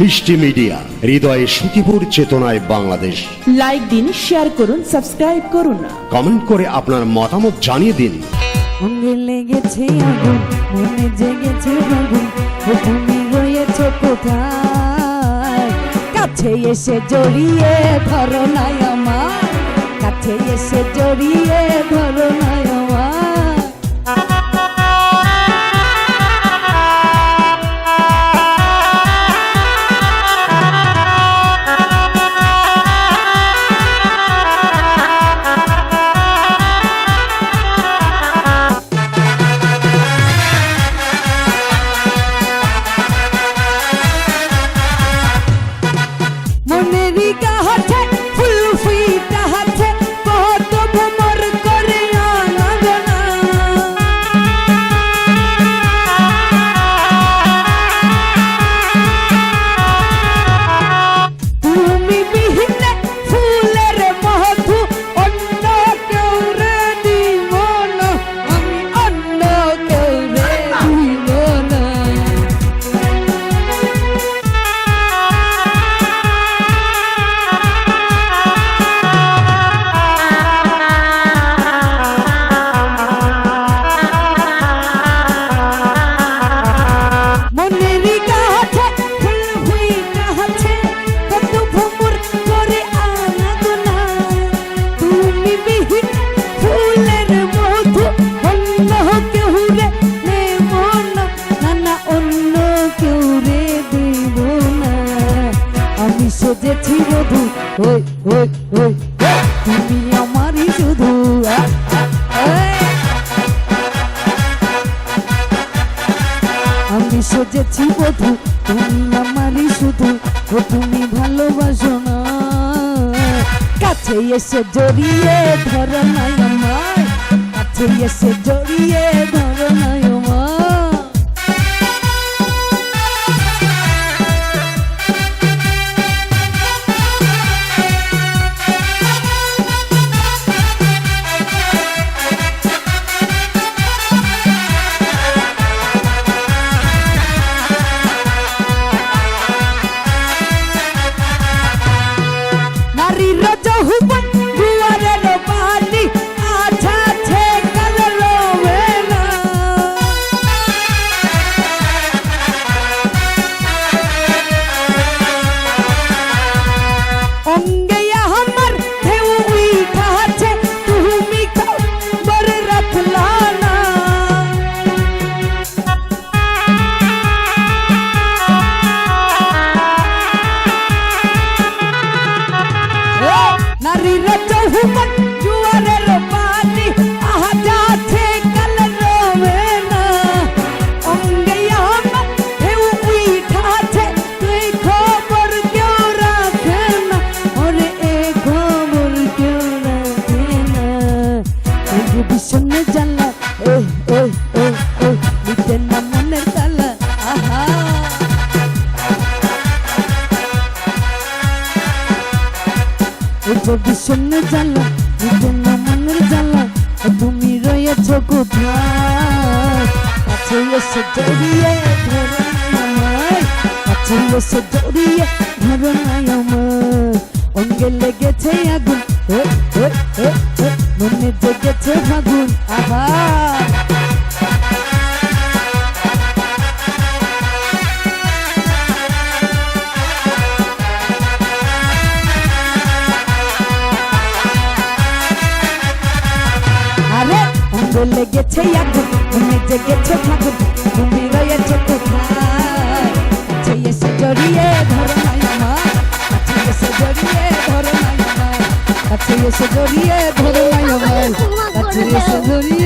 মিষ্টি মিডিয়া হৃদয়ে সুখীপুর চেতনায় বাংলাদেশ। লাইক দিন শেয়ার করুন সাবস্ক্রাইব করুন কমেন্ট করে আপনার মতামত জানিয়ে দিন। অঙ্গে লেগেছে আগুন মনে জেগেছে আগুন ও তুমি রয়েছে কোথায়? কাছে এসে জড়িয়ে ধরো নাই আমার কাছে এসে জড়িয়ে ধরো নাই সেজেছি বধু ওই ওই ওই। তুমি আমারই শুধু আমি সেজেছি বধু, তুমি আমারই শুধু, ও তুমি ভালোবাসো না। কাছে এসে জড়িয়ে ধরো নাই আমার কাছে এসে জড়িয়ে ধরো যে বিষণ্ণে জ্বালা। ওই ওই ওই ওই নিতে না মনের তালা। আহা। বিষণ্ণ জ্বালা নিজের না মনের জ্বালা। ও তুমি রয়েছ কোথায়? কাছে এসে জড়িয়ে ধরো আমায় কাছে এসে জড়িয়ে ধরো না আমার। অঙ্গে লেগেছে আগুন। ও, ও, ও, ও, মনে জেগেছে ফাগুন আহা আরে, অঙ্গে লেগেছে আগুন মনে জেগেছে ফাগুন তুমি রয়েছে কোথায়? এসে জড়িয়ে ধরো নাই আমার এসে জড়িয়ে ধরো নাই আমার এসে জড়িয়ে ধরো নাই